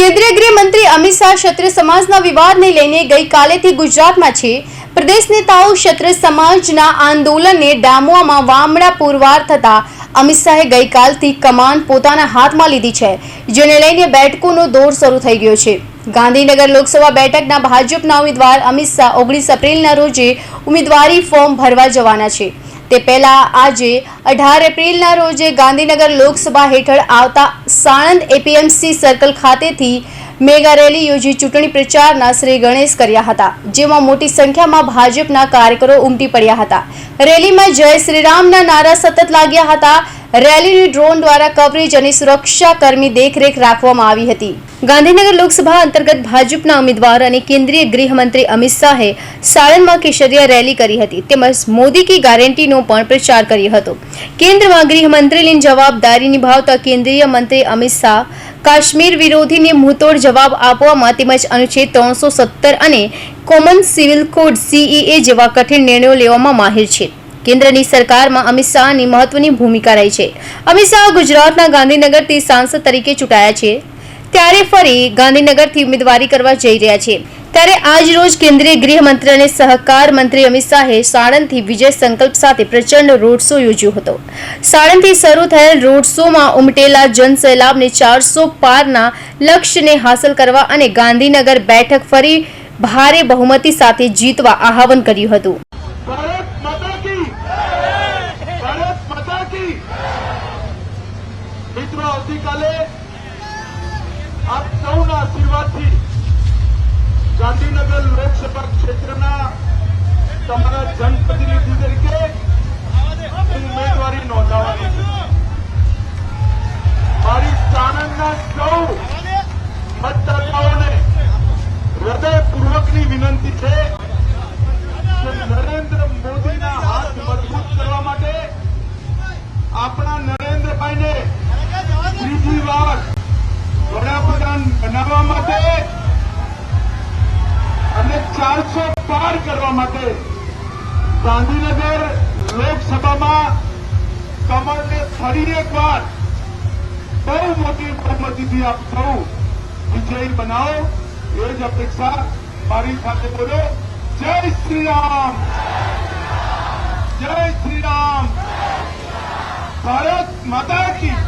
કેન્દ્રીય ગૃહમંત્રી અમિત શાહ ક્ષત્રિય સમાજના વિવાદને લઈને ગઈકાલેથી ગુજરાતમાં છે. પ્રદેશ નેતાઓ ક્ષત્રિય સમાજના આંદોલનને ડામવામાં વામડા પુરવાર થતા અમિત શાહે ગઈકાલથી કમાન પોતાના હાથમાં લીધી છે, જેને લઈને બેઠકોનો દોર શરૂ થઈ ગયો છે. ગાંધીનગર લોકસભા બેઠકના ભાજપના ઉમેદવાર અમિત શાહ ઓગણીસ એપ્રિલના રોજે ઉમેદવારી ફોર્મ ભરવા જવાના છે. તે પહેલા આજે અઢાર એપ્રિલના રોજે ગાંધીનગર લોકસભા હેઠળ આવતા સાણંદ એપીએમસી સર્કલ ખાતેથી મેગા રેલી યોજી ચૂંટણી પ્રચારના શ્રી ગણેશ કર્યા હતા, જેમાં મોટી સંખ્યામાં ભાજપના કાર્યકરો ઉમટી પડ્યા હતા. રેલીમાં જય શ્રીરામના નારા સતત લાગ્યા હતા. રેલીની ડ્રોન દ્વારા કવરેજ અને સુરક્ષા કર્મી દેખરેખ રાખવામાં આવી હતી. ગાંધીનગર લોકસભા અંતર્ગત ભાજપના ઉમેદવાર અને કેન્દ્રીય ગૃહમંત્રી અમિત શાહે સાણંદમાં કેસરિયા રેલી કરી હતી તેમજ મોદી કી ગેરંટીનો પણ પ્રચાર કર્યો હતો. કેન્દ્રમાં ગૃહમંત્રીની જવાબદારી નિભાવતા કેન્દ્રીય મંત્રી અમિત શાહ કાશ્મીર વિરોધીને મુંહતોડ જવાબ આપવામાં તેમજ અનુચ્છેદ ત્રણસો સત્તર અને કોમન સિવિલ કોડ સીઈએ જેવા કઠિન નિર્ણયો લેવામાં માહિર છે. કેન્દ્રની સરકારમાં અમિત શાહની મહત્વની ભૂમિકા રહી છે. અમિત શાહ ગુજરાતના ગાંધીનગરથી સાંસદ તરીકે ચૂંટાયા છે. ત્યારે ફરી ગાંધીનગરથી ઉમેદવારી કરવા જઈ રહ્યા છે. ત્યારે આજ રોજ કેન્દ્રીય ગૃહમંત્રી અને સહકાર મંત્રી અમિત શાહે સાણંદથી વિજય સંકલ્પ સાથે પ્રચંડ રોડ શો યોજ્યો હતો. સાણંદથી શરૂ થયેલ રોડ શોમાં ઉમટેલા જનસેલાબને ચારસો પારના લક્ષ્યને હાંસલ કરવા અને ગાંધીનગર બેઠક ફરી ભારે બહુમતી સાથે જીતવા આહવાન કર્યું હતું. મિત્રો, આવતીકાલે આપ સૌના આશીર્વાદથી ગાંધીનગર લોકસભા ક્ષેત્રના તમારા જનપ્રતિનિધિ તરીકે ચારસો પાર કરવા માટે ગાંધીનગર લોકસભામાં કમળને ફરી એકવાર બહુ મોટી બહુમતીથી આપ સૌ વિજયી બનાવો. એ જ અપેક્ષા મારી સાથે બોલો. જય શ્રી રામ જય શ્રી રામ ભારત માતા કી.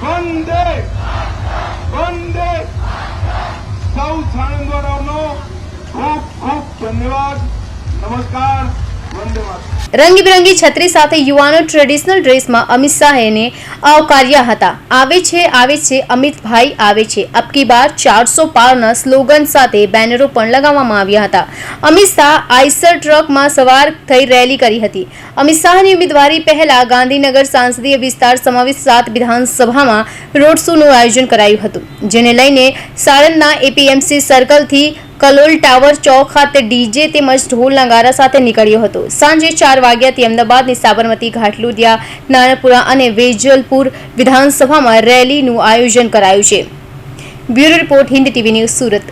વંદે ધન્યવાદ. નમસ્કાર. વંદે રંગબેરંગી છત્રી સાથે યુવાનો ટ્રેડિશનલ ડ્રેસમાં અમિત શાહેને આવકાર્યા હતા. આવે છે આવે છે, અમિતભાઈ આવે છે. અબકી બાર ચારસો પારના સ્લોગન સાથે બેનરો પણ લગાવવામાં આવ્યા હતા. અમિત શાહ આઈસર ટ્રકમાં સવાર થઈ રેલી કરી હતી. અમિત શાહની ઉમેદવારી પહેલા ગાંધીનગર સાંસદીય વિસ્તાર સમાવેશ સાત વિધાનસભામાં રોડ શોનું આયોજન કરાયું હતું, જેને લઈને સાણંદના એપીએમસી સર્કલથી કલોલ ટાવર ચોક ખાતે ડીજે તેમજ ઢોલ નગારા સાથે નીકળ્યો હતો. સાંજે ચાર વાગ્યાથી અમદાવાદની સાબરમતી ઘાટલુદિયા નારણપુરા અને વેજલપુર વિધાનસભામાં રેલીનું આયોજન કરાયું છે. Bureau report Hind TV news Surat.